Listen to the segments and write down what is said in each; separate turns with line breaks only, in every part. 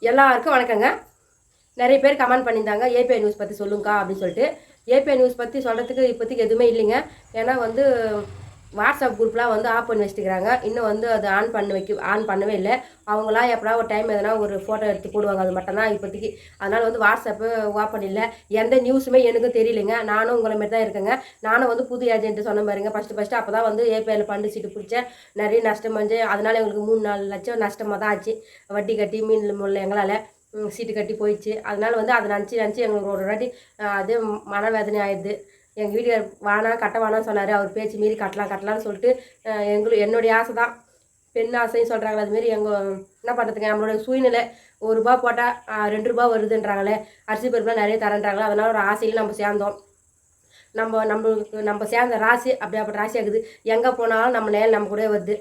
எல்லாருக்கும் வணக்கங்க. நிறைய பேர் கமெண்ட் பண்ணியிருந்தாங்க. ஏபிஐ நியூஸ் பற்றி சொல்லுங்கக்கா அப்படின்னு சொல்லிட்டு. ஏபிஐ நியூஸ் பற்றி சொல்கிறதுக்கு இப்போதைக்கு எதுவுமே இல்லைங்க. ஏன்னா வந்து வாட்ஸ்அப் குரூப்லாம் வந்து ஆஃப் பண்ணி வச்சுக்கிறாங்க. இன்னும் வந்து அது ஆன் பண்ண வைக்க ஆன் பண்ணவே இல்லை. அவங்களாம் எப்படா ஒரு டைம் எதனா ஒரு ஃபோட்டோ எடுத்து போடுவாங்க. அது மட்டும்தான் இப்போதைக்கு. அதனால் வந்து வாட்ஸ்அப்பு ஓப்பன் இல்லை. எந்த நியூஸுமே எனக்கும் தெரியலைங்க. நானும் உங்களை மாதிரி தான் இருக்கேங்க. நானும் வந்து புது ஏஜென்ட்டு சொன்ன மாதிரிங்க. ஃபஸ்ட்டு ஃபஸ்ட்டு அப்போ தான் வந்து ஏபிஐயில் பண்டு சீட்டு பிடிச்சேன். நிறைய நஷ்டம் வந்து அதனால் எங்களுக்கு மூணு நாலு லட்சம் நஷ்டமாக தான் ஆச்சு. வட்டி கட்டி மீன் முள்ள எங்களால் சீட்டு கட்டி போயிடுச்சு. அதனால் வந்து அதை நினச்சி நினச்சி எங்களுக்கு ஒரு வாட்டி அது மனவேதனை ஆயிடுது. எங்கள் வீட்டுக்கார் வானா கட்ட வேணாம்னு சொன்னார். அவர் பேச்சு மீறி கட்டலாம் கட்டலாம்னு சொல்லிட்டு எங்களுக்கு என்னுடைய ஆசை தான் பெண் ஆசைன்னு சொல்கிறாங்களே அதுமாரி எங்கள் என்ன பண்ணுறதுங்க நம்மளோட சூழ்நிலை. ஒரு ரூபா போட்டால் ரெண்டு ரூபா வருதுன்றாங்களே அரிசி பருப்புலாம் நிறைய தரேன்றாங்களே அதனால் ஒரு ஆசையில் நம்ம சேர்ந்தோம். நம்ம நம்மளுக்கு நம்ம சேர்ந்த ராசி அப்படி அப்படி ராசி ஆகுது. எங்கே போனாலும் நம்ம நேரம் நம்ம கூட வருது.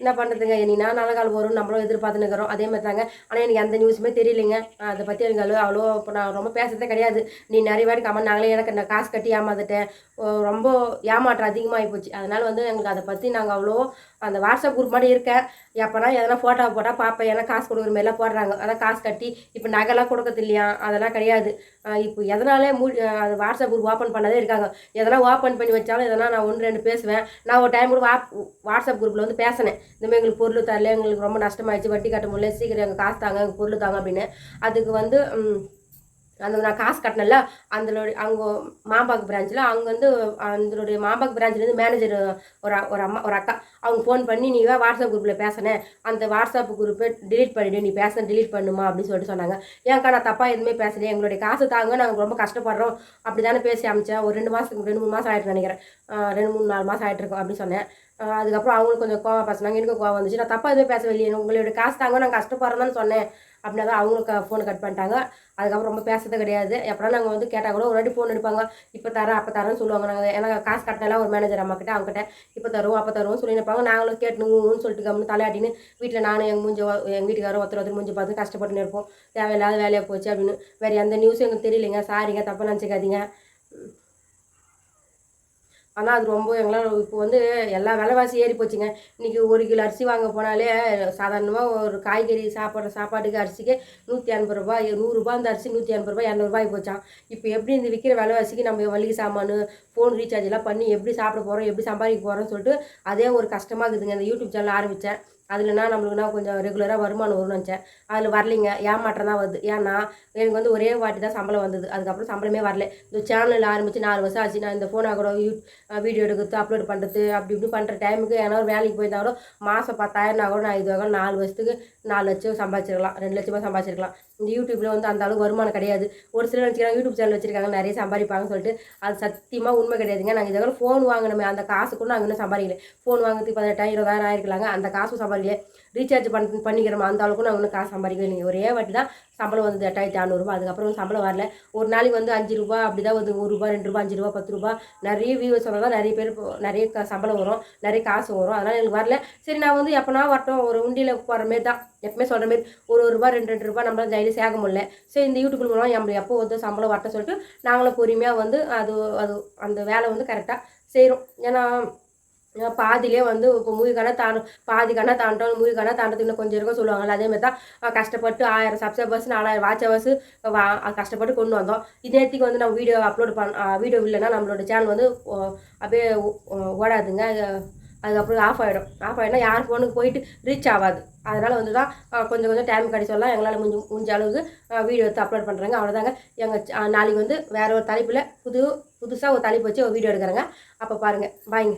என்ன பண்ணுறதுங்க இனினா நல்ல காலம் வரும் நம்மளும் எதிர்பார்த்துன்னு இருக்கிறோம். அதே மாதிரி தாங்க ஆனால் எனக்கு எந்த நியூஸுமே தெரியலைங்க. அதை பற்றி எனக்கு அவ்வளோ அவ்வளோ இப்போ நான் ரொம்ப பேசுறதே கிடையாது. நீ நிறைய வாட்டி கமெண்ட் நாங்களே எனக்கு நான் காசு கட்டி ஏமாந்துட்டேன். ஓ, ரொம்ப ஏமாற்றம் அதிகமாகி போச்சு. அதனால் வந்து எங்களுக்கு அதை பற்றி நாங்கள் அவ்வளோ அந்த வாட்ஸ்அப் குரூப் மாதிரி இருக்கேன் எப்போனா எதனா ஃபோட்டோ போட்டால் பார்ப்பேன் ஏன்னா காசு கொடுக்குற மாதிரிலாம் போடுறாங்க. அதான் காசு கட்டி இப்போ நகைலாம் கொடுக்கறது இல்லையா? அதெல்லாம் கிடையாது. இப்போ எதனாலே மூ அது வாட்ஸ்அப் குரூப் ஓப்பன் பண்ணதே இருக்காங்க. எதனா ஓப்பன் பண்ணி வச்சாலும் எதனா நான் ஒன்று ரெண்டு பேசுவேன். நான் ஒரு டைம் கூட வா வாட்ஸ்அப் குரூப்பில் வந்து பேசினேன். இந்தமாதிரி எங்களுக்கு பொருள் தரல எங்களுக்கு ரொம்ப நஷ்டமாயிடுச்சு. வட்டி கட்ட முடியல சீக்கிரம் எங்கள் காசு தாங்க எங்கள் பொருள் தாங்க அப்படின்னு. அதுக்கு வந்து அந்த நான் காசு கட்டினல அந்தளுடைய அவங்க மாம்பாக்கு பிரான்ச்சில் அவங்க வந்து அதனுடைய மாம்பாக்கு பிரான்ச்லேருந்து மேனேஜர் ஒரு ஒரு அம்மா ஒரு அக்கா அவங்க ஃபோன் பண்ணி நீ வாட்ஸ்அப் குரூப்பில் பேசினேன் அந்த வாட்ஸ்அப் குரூப்பை டிலீட் பண்ணிவிடு நீ பேச டிலீட் பண்ணுமா? அப்படின்னு சொல்லிட்டு சொன்னாங்க. ஏன்க்கா நான் தப்பாக எதுவுமே பேசலையே எங்களுடைய காசு தாங்க நாங்கள் ரொம்ப கஷ்டப்படுறோம். அப்படி தானே பேசி அமைச்சேன். ஒரு ரெண்டு மாதத்துக்கு ரெண்டு மூணு மாதம் ஆகிட்டு நினைக்கிறேன். ரெண்டு மூணு நாலு மாதம் ஆகிட்டு இருக்கோம் அப்படின்னு சொன்னேன். அதுக்கப்புறம் அவங்களுக்கு கொஞ்சம் கோவம் பேசினாங்க. எனக்கு கோவம் வந்துச்சு. நான் தப்பாக எதுவும் பேசவே பேசவில்லையே உங்களுடைய காசு தாங்க நான் கஷ்டப்படுறேன்னு சொன்னேன். அப்படின்னா தான் அவங்களுக்கு ஃபோனை கட் பண்ணிட்டாங்க. அதுக்கப்புறம் ரொம்ப பேசுறது கிடையாது. எப்படா நாங்கள் வந்து கேட்டால் கூட ஒரு வாட்டி ஃபோன் எடுப்பாங்க. இப்போ தரேன் அப்போ தரேன்னு சொல்லுவாங்க நாங்கள் ஏன்னா காசு கட்டினாலாம் ஒரு மேனேஜர் அம்மாக்கிட்ட அவங்ககிட்ட இப்போ தருவோம் அப்போ தருவோம் சொல்லி நினைப்பாங்க. நாங்களும் கேட்டுணுன்னு சொல்லிட்டு கம்னு தலையாட்டின்னு வீட்டில் நானும் எங்கள் மூஞ்சி எங்கள் வீட்டுக்காரரும் ஒருத்தர் ஒருத்தர் மூஞ்சி பார்த்து கஷ்டப்பட்டுன்னு இருப்போம். தேவையில்லாத வேலையாக போச்சு அப்படின்னு. வேறு எந்த நியூஸும் எங்களுக்கு தெரியலைங்க. சாரிங்க தப்பாக நினச்சிக்காதீங்க. ஆனால் அது ரொம்ப எங்களால் இப்போ வந்து எல்லா விலைவாசி ஏறி போச்சுங்க. இன்றைக்கி ஒரு கிலோ அரிசி வாங்க போனாலே சாதாரணமாக ஒரு காய்கறி சாப்பிட்ற சாப்பாட்டுக்கு அரிசிக்கு நூற்றி எண்பது ரூபாய் நூறுரூபா அந்த அரிசி நூற்றி எண்பது ரூபாய் இரநூறுபாய் போச்சான் இப்போ எப்படி இந்த விற்கிற விலைவாசிக்கு நம்ம மளிகை சாமான் ஃபோன் ரீசார்ஜ் எல்லாம் பண்ணி எப்படி சாப்பிட போகிறோம் எப்படி சம்பாதிக்க போகிறோம்னு சொல்லிட்டு அதே ஒரு கஷ்டமாக இருக்குதுங்க. இந்த யூடியூப் சேனல் ஆரம்பித்தேன் அதுலனா நம்மளுக்குனா கொஞ்சம் ரெகுலராக வருமானம் வரும்னு நினச்சேன். அதில் வரலைங்க ஏமாற்றம் தான் வருது. ஏன்னா எனக்கு வந்து ஒரே வாட்டி தான் சம்பளம் வந்தது. அதுக்கப்புறம் சம்பளமே வரல. இந்த சேனலில் ஆரம்பித்து நாலு வருஷம் ஆச்சு. நான் இந்த ஃபோனாக கூட யூ வீடியோ எடுக்கிறது அப்லோட் பண்ணுறது அப்படி இப்படி பண்ணுற டைமுக்கு ஏன்னா ஒரு வேலைக்கு போயிருந்தா கூட மாதம் பத்தாயிரம்னா கூட நான் இதுவாக நாலு வருஷத்துக்கு நாலு லட்சம் சம்பாதிச்சிருக்கலாம். ரெண்டு லட்சமாக சம்பாதிச்சிருக்கலாம். இந்த யூடியூப்பில் வந்து அந்த அளவுக்கு வருமானம் கிடையாது. ஒரு சிலர் நினச்சிக்கிறாங்க யூடியூப் சேனல் வச்சிருக்காங்க நிறைய சம்பாதிப்பாங்கன்னு சொல்லிட்டு. அது சத்தியமாக உண்மை கிடையாதுங்க. நாங்கள் இதை ஃபோன் வாங்கினோமே. அந்த காசு கூட நாங்கள் இன்னும் சம்பாதிக்கல. ஃபோன் வாங்குறதுக்கு பதினெட்டாயிரம் இருபதாயிரம் ஆயிருக்கலாங்க. அந்த காசும் சம்பாதிக்கல ரீசார்ஜ் பண் பண்ணிக்கிறோம் அந்த அளவுக்கு நான் ஒன்றும் காசு சம்பாதிக்கவே இல்லைங்க. ஒரே வாட்டி தான் சம்பளம் வந்து எட்டாயிரத்தி அறநூறுபா அதுக்கப்புறம் சம்பளம் வரல. ஒரு நாளைக்கு வந்து அஞ்சு ரூபா அப்படி தான் வந்து ஒரு ரூபா ரெண்டு ரூபா அஞ்சு ரூபா பத்து ரூபா. நிறைய வியூவர்ஸ் வந்தால் தான் நிறைய பேர் நிறைய க- சம்பளம் வரும். நிறைய காசு வரும். அதனால் எனக்கு வரல. சரி நான் வந்து எப்போனா வரட்டும். ஒரு உண்டியில் போகிற மாரி தான். எப்பவுமே சொல்கிற மாரி ஒரு ஒரு ரூபா ரெண்டு ரெண்டு ரூபா நம்மளால் டெய்லி சேர்க்க முடியல. சரி இந்த யூடியூப் மூலம் நம்ம எப்போ வந்து சம்பளம் வரட்டும் சொல்லிட்டு நாங்களும் பொறுமையாக வந்து அது அது அந்த வேலை வந்து கரெக்டாக செய்கிறோம் ஏன்னா பாதிலே பாதியிலே வந்து இப்போ மூவி கணா தாண்டும் பாதி கணா தாண்டோம் மூவி கணா இன்னும் கொஞ்சம் இருக்கும் சொல்லுவாங்கல்ல. அதே மாதிரி தான் கஷ்டப்பட்டு ஆயிரம் சப்ஸ்கிரைபர்ஸ் நாலாயிரம் வாட்ச் ஹவர்ஸ் வா கஷ்டப்பட்டு கொண்டு வந்தோம். இதேத்துக்கு வந்து நம்ம வீடியோ அப்லோட் பண்ண வீடியோ இல்லைன்னா நம்மளோட சேனல் வந்து அப்படியே ஓடாதுங்க. அது- அதுக்கப்புறம் ஆஃப் ஆகிடும் ஆஃப் ஆகிடும்னா யார் ஃபோனுக்கு போயிட்டு ரீச் ஆகாது அதனால் வந்து தான் கொஞ்சம் கொஞ்சம் டைம் கிடைச்சலாம் எங்களால் முடிஞ்ச முடிஞ்ச அளவுக்கு வீடியோ எடுத்து அப்லோட் பண்ணுறாங்க அவ்வளோதாங்க எங்கள் நாளைக்கு வந்து வேறு ஒரு தலைப்பில் புது புதுசாக ஒரு தலைப்பு வச்சு ஒரு வீடியோ எடுக்கிறேங்க. அப்போ பாருங்கள் பாய்ங்க